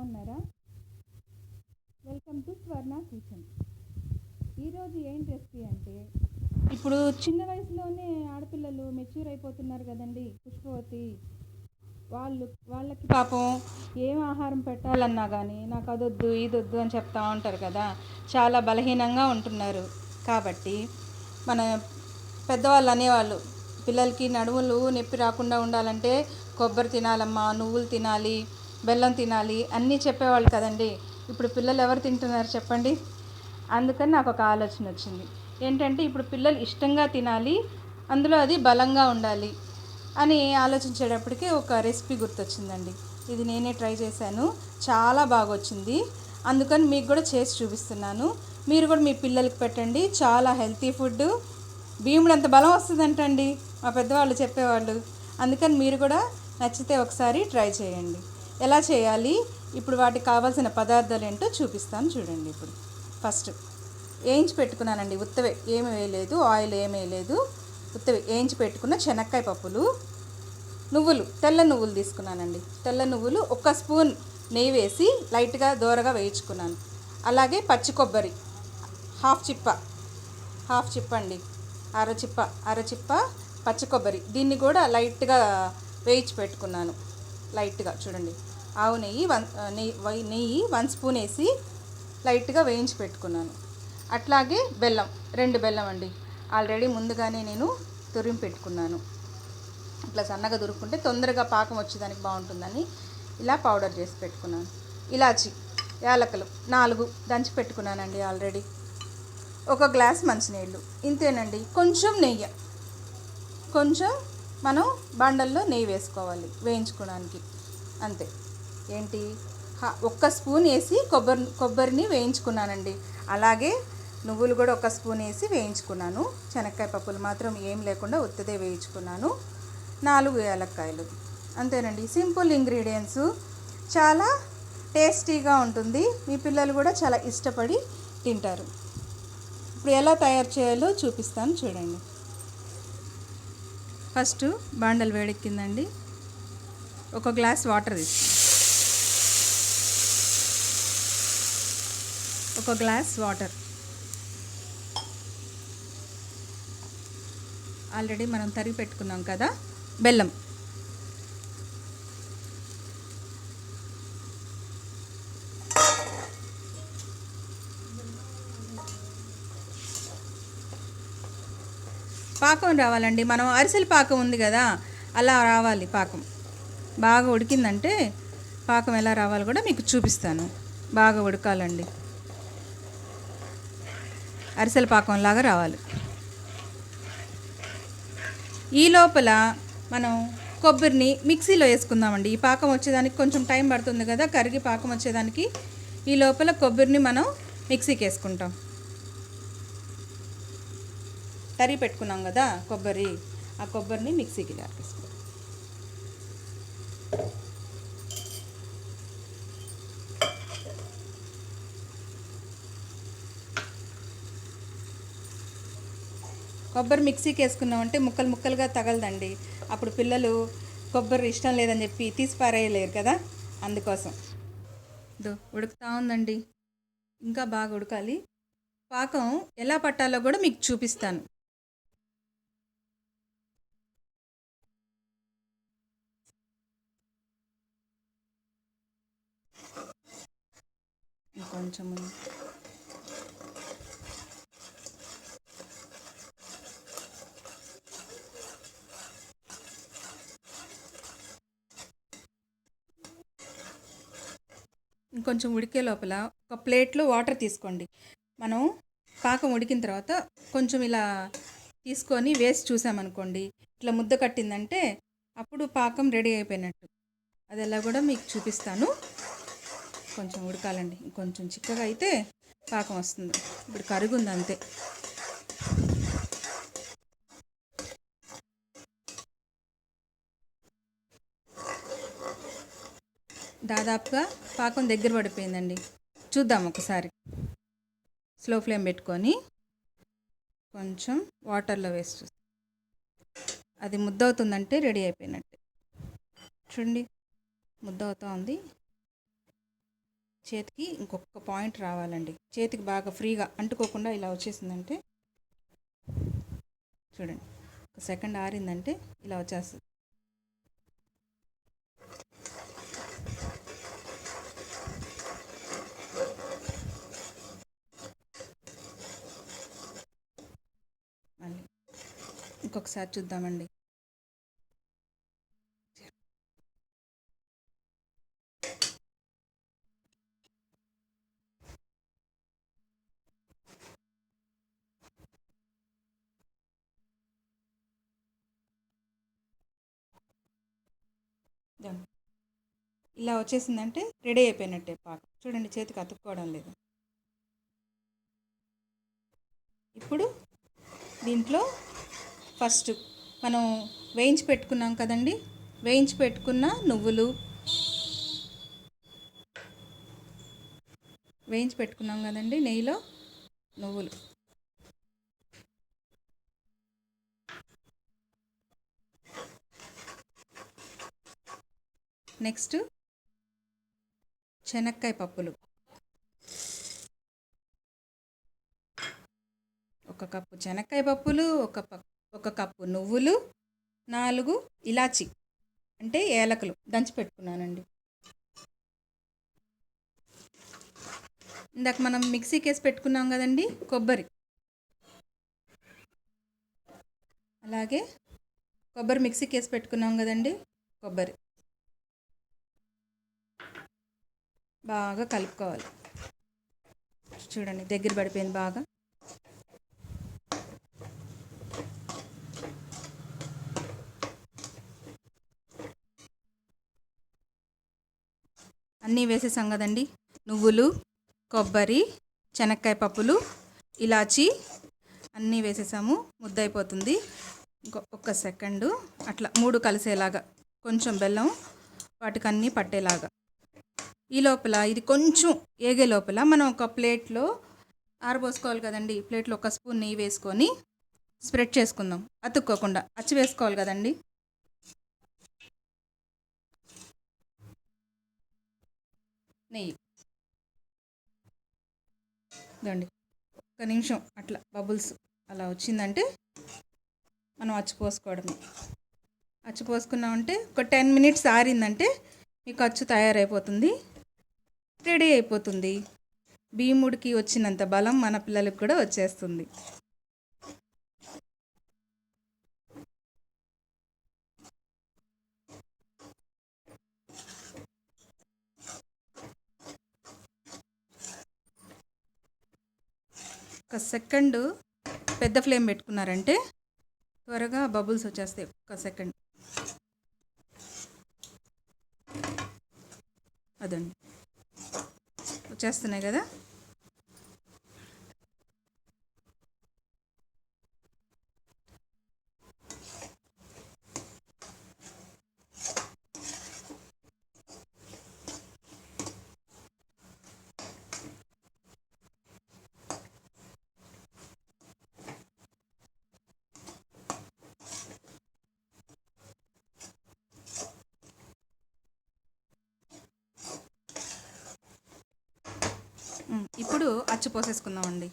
బాగున్నారా? Welcome to Swarna kitchen. ఈరోజు ఏం రెసిపీ అంటే ఇప్పుడు చిన్న వయసులోనే ఆడపిల్లలు మెచ్యూర్ అయిపోతున్నారు కదండి పుష్పవతి. వాళ్ళు వాళ్ళకి పాపం ఏం ఆహారం పెట్టాలన్నా కానీ నాకు అదొద్దు ఇదొద్దు అని చెప్తా ఉంటారు కదా. చాలా బలహీనంగా ఉంటున్నారు. కాబట్టి మన పెద్దవాళ్ళు అనేవాళ్ళు పిల్లలకి నడుములు నొప్పి రాకుండా ఉండాలంటే కొబ్బరి తినాలమ్మా నువ్వులు తినాలి బెల్లం తినాలి అన్నీ చెప్పేవాళ్ళు కదండి. ఇప్పుడు పిల్లలు ఎవరు తింటున్నారు చెప్పండి? అందుకని నాకు ఒక ఆలోచన వచ్చింది. ఏంటంటే ఇప్పుడు పిల్లలు ఇష్టంగా తినాలి అందులో అది బలంగా ఉండాలి అని ఆలోచించేటప్పటికి ఒక రెసిపీ గుర్తొచ్చిందండి. ఇది నేనే ట్రై చేశాను చాలా బాగా వచ్చింది అందుకని మీకు కూడా చేసి చూపిస్తున్నాను. మీరు కూడా మీ పిల్లలకి పెట్టండి చాలా హెల్తీ ఫుడ్ భీముడు అంత బలం వస్తుందంటండి మా పెద్దవాళ్ళు చెప్పేవాళ్ళు. అందుకని మీరు కూడా నచ్చితే ఒకసారి ట్రై చేయండి. ఎలా చేయాలి? ఇప్పుడు వాటికి కావాల్సిన పదార్థాలు ఏంటో చూపిస్తాను చూడండి ఇప్పుడు. ఫస్ట్ వేయించి పెట్టుకున్నానండి ఉత్తవే. ఏమి వేయలేదు ఆయిల్ ఏమేయలేదు వేయలేదు. వేయించి పెట్టుకున్న శనక్కాయ పప్పులు నువ్వులు తెల్ల నువ్వులు తీసుకున్నానండి. తెల్ల నువ్వులు ఒక స్పూన్ నెయ్యి వేసి లైట్గా దోరగా వేయించుకున్నాను. అలాగే పచ్చి కొబ్బరి హాఫ్ చిప్ప హాఫ్ చిప్ప అండి. అర చిప్ప అర చిప్ప పచ్చి కొబ్బరి. దీన్ని కూడా లైట్గా వేయించి పెట్టుకున్నాను. లైట్గా చూడండి. ఆవు నెయ్యి వన్ నెయ్యి నెయ్యి వన్ స్పూన్ వేసి లైట్గా వేయించి పెట్టుకున్నాను. అట్లాగే బెల్లం రెండు బెల్లం అండి. ఆల్రెడీ ముందుగానే నేను తురిమి పెట్టుకున్నాను. ఇట్లా సన్నగా దురుక్కుంటే తొందరగా పాకం వచ్చేదానికి బాగుంటుందని ఇలా పౌడర్ చేసి పెట్టుకున్నాను. ఇలాచి యాలకులు నాలుగు దంచి పెట్టుకున్నానండి ఆల్రెడీ. ఒక గ్లాస్ మంచినీళ్ళు. ఇంతేనండి కొంచెం నెయ్యి. కొంచెం మనం బండల్లో నెయ్యి వేసుకోవాలి వేయించుకోవడానికి. అంతే. ఏంటి? హ- ఒక్క స్పూన్ వేసి కొబ్బరి కొబ్బరిని వేయించుకున్నానండి. అలాగే నువ్వులు కూడా ఒక స్పూన్ వేసి వేయించుకున్నాను. శనక్కాయ పప్పులు మాత్రం ఏం లేకుండా ఉత్తదే వేయించుకున్నాను. నాలుగు ఏలక్కాయలు. అంతేనండి. Simple ingredients. చాలా టేస్టీగా ఉంటుంది. మీ పిల్లలు కూడా చాలా ఇష్టపడి తింటారు. ఇప్పుడు ఎలా తయారు చేయాలో చూపిస్తాను చూడండి. ఫస్ట్ బాండలు వేడెక్కిందండి. ఒక గ్లాస్ వాటర్ తీసుకో ఒక గ్లాస్ వాటర్. ఆల్రెడీ మనం తరిగి పెట్టుకున్నాం కదా బెల్లం. పాకం రావాలండి. మనం అరిసెల పాకం ఉంది కదా అలా రావాలి పాకం. బాగా ఉడికిందంటే పాకం ఎలా రావాలో కూడా మీకు చూపిస్తాను. బాగా ఉడకాలండి. అరిసెల పాకం లాగా రావాలి. ఈ లోపల మనం కొబ్బరిని మిక్సీలో వేసుకుందామండి. ఈ పాకం వచ్చేదానికి కొంచెం టైం పడుతుంది కదా కరిగి పాకం వచ్చేదానికి ఈ లోపల కొబ్బరిని మనం మిక్సీకి వేసుకుంటాం. తరి పెట్టుకున్నాం కదా కొబ్బరి ఆ కొబ్బరిని మిక్సీకి వేసుకుంటాం కొబ్బరి మిక్సీకి వేసుకున్నామంటే ముక్కలు ముక్కలుగా తగలదండి. అప్పుడు పిల్లలు కొబ్బరి ఇష్టం లేదని చెప్పి తీసి పారేయలేరు కదా? అందుకోసం. దో ఉడుకుతా ఉందండి. ఇంకా బాగా ఉడకాలి. పాకం ఎలా పట్టాలో కూడా మీకు చూపిస్తాను. కొంచెం ఇంకొంచెం ఉడికే లోపల ఒక ప్లేట్లో వాటర్ తీసుకోండి. మనం పాకం ఉడికిన తర్వాత కొంచెం ఇలా తీసుకొని వేసి చూసామనుకోండి ఇట్లా ముద్ద కట్టిందంటే అప్పుడు పాకం రెడీ అయిపోయినట్టు. అది ఎలా కూడా మీకు చూపిస్తాను. కొంచెం ఉడకాలండి. కొంచెం చిక్కగా అయితే పాకం వస్తుంది. ఇప్పుడు కరుగుంది అంతే. దాదాపుగా పాకం దగ్గర పడిపోయిందండి. చూద్దాం ఒకసారి. స్లో ఫ్లేమ్ పెట్టుకొని కొంచెం వాటర్లో వేసి చూస్తాం. అది ముద్ద అవుతుందంటే రెడీ అయిపోయినట్టే. చూడండి ముద్ద అవుతా ఉంది. చేతికి ఇంకొక పాయింట్ రావాలండి. చేతికి బాగా ఫ్రీగా అంటుకోకుండా ఇలా వచ్చేసిందంటే చూడండి ఒక సెకండ్ ఆరిందంటే ఇలా వచ్చేస్తుంది. ఇంకొకసారి చూద్దామండి. ఇలా వచ్చేసిందంటే రెడీ అయిపోయినట్టే పాక చూడండి చేతికి అతుక్కోవడం లేదు. ఇప్పుడు దీంట్లో ఫస్ట్ మనం వేయించి పెట్టుకున్నాం కదండి? వేయించి పెట్టుకున్న నువ్వులు. వేయించి పెట్టుకున్నాం కదండి నెయ్యిలో నువ్వులు. నెక్స్ట్ శనక్కాయ పప్పులు. ఒక కప్పు శనక్కాయ పప్పులు ఒక ఒక కప్పు నువ్వులు నాలుగు ఇలాచి అంటే ఏలకలు దంచి పెట్టుకున్నానండి. ఇందాక మనం మిక్సీకి వేసి పెట్టుకున్నాం కదండి కొబ్బరి. అలాగే కొబ్బరి మిక్సీకి వేసి పెట్టుకున్నాం కదండి కొబ్బరి. బాగా కలుపుకోవాలి. చూడండి దగ్గర పడిపోయింది బాగా. అన్నీ వేసేసాం కదండి నువ్వులు కొబ్బరి శనక్కాయ పప్పులు ఇలాచి అన్నీ వేసేసాము. ముద్ద అయిపోతుంది ఇంకో ఒక్క సెకండు. అట్లా మూడు కలిసేలాగా. కొంచెం బెల్లం వాటికి అన్నీ పట్టేలాగా. ఈ లోపల ఇది కొంచెం ఏగే లోపల మనం ఒక ప్లేట్లో ఆరబోసుకోవాలి కదండి. ప్లేట్లో ఒక స్పూన్ నెయ్యి వేసుకొని స్ప్రెడ్ చేసుకుందాం. అతుక్కోకుండా. అచ్చి వేసుకోవాలి కదండి. నెయ్యి. ఇదండి. ఒక్క నిమిషం అట్లా బబుల్స్ అలా వచ్చిందంటే మనం అచ్చిపోసుకోవడమే అచ్చిపోసుకున్నామంటే ఒక టెన్ మినిట్స్ ఆరిందంటే మీకు అచ్చు తయారైపోతుంది. రెడీ అయిపోతుంది. భీముడికి వచ్చినంత బలం మన పిల్లలకు కూడా వచ్చేస్తుంది. ఒక సెకండ్ పెద్ద ఫ్లేమ్ పెట్టుకున్నారంటే త్వరగా బబుల్స్ వచ్చేస్తాయి ఒక సెకండ్. అదండి. వచ్చేస్తున్నాయి కదా? ఇప్పుడు అచ్చు పోసేసుకుందామండి.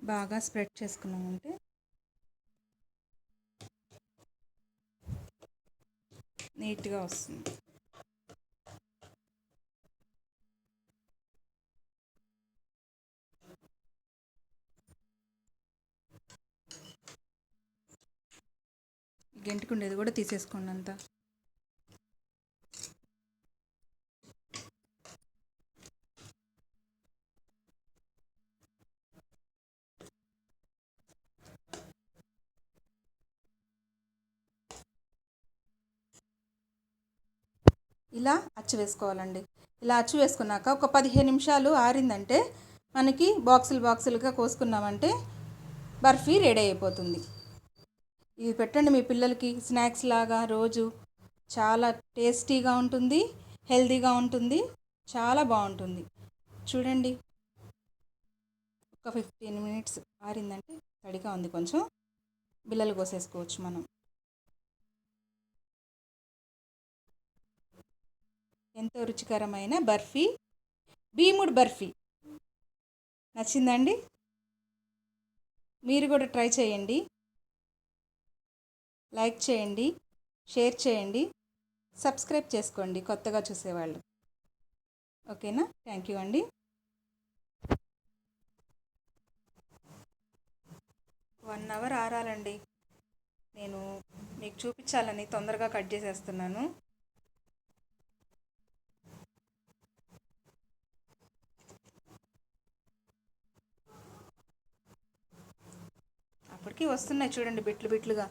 బాగా స్ప్రెడ్ చేసుకున్నామంటే నీట్గా వస్తుంది. గెంటుకుండేది కూడా తీసేసుకోండి అంతా ఇలా అచ్చు వేసుకోవాలండి. ఇలా అచ్చు వేసుకున్నాక ఒక పదిహేను నిమిషాలు ఆరిందంటే మనకి బాక్సులు బాక్సులుగా కోసుకున్నామంటే బర్ఫీ రెడీ అయిపోతుంది. ఇది పెట్టండి మీ పిల్లలకి. స్నాక్స్ లాగా రోజు చాలా టేస్టీగా ఉంటుంది హెల్తీగా ఉంటుంది చాలా బాగుంటుంది. చూడండి. ఒక ఫిఫ్టీన్ మినిట్స్ ఆరిందంటే తడిగా ఉంది కొంచెం. బిల్లలు కోసేసుకోవచ్చు మనం. ఎంతో రుచికరమైన బర్ఫీ భీముడు బర్ఫీ. నచ్చిందండి? మీరు కూడా ట్రై చేయండి. లైక్ చేయండి షేర్ చేయండి సబ్స్క్రైబ్ చేసుకోండి కొత్తగా చూసేవాళ్ళు. ఓకేనా? థ్యాంక్ యూ అండి. వన్ అవర్ ఆరాలండి. నేను మీకు చూపించాలని తొందరగా కట్ చేసేస్తున్నాను. వస్తున్నాయి చూడండి బిట్లు బిట్లుగా.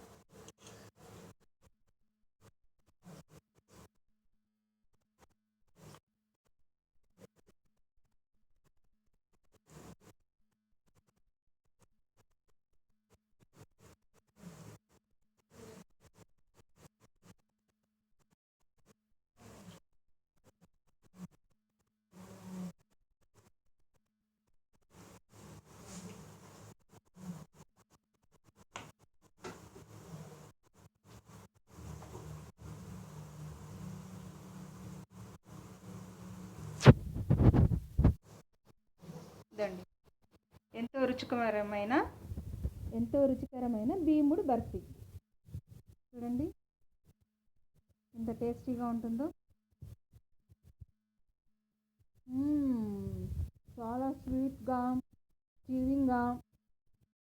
ఇదండి ఎంతో రుచికరమైన? ఎంతో రుచికరమైన భీముడు బర్ఫీ. చూడండి. ఎంత టేస్టీగా ఉంటుందో. చాలా స్వీట్గా చీవింగ్గా.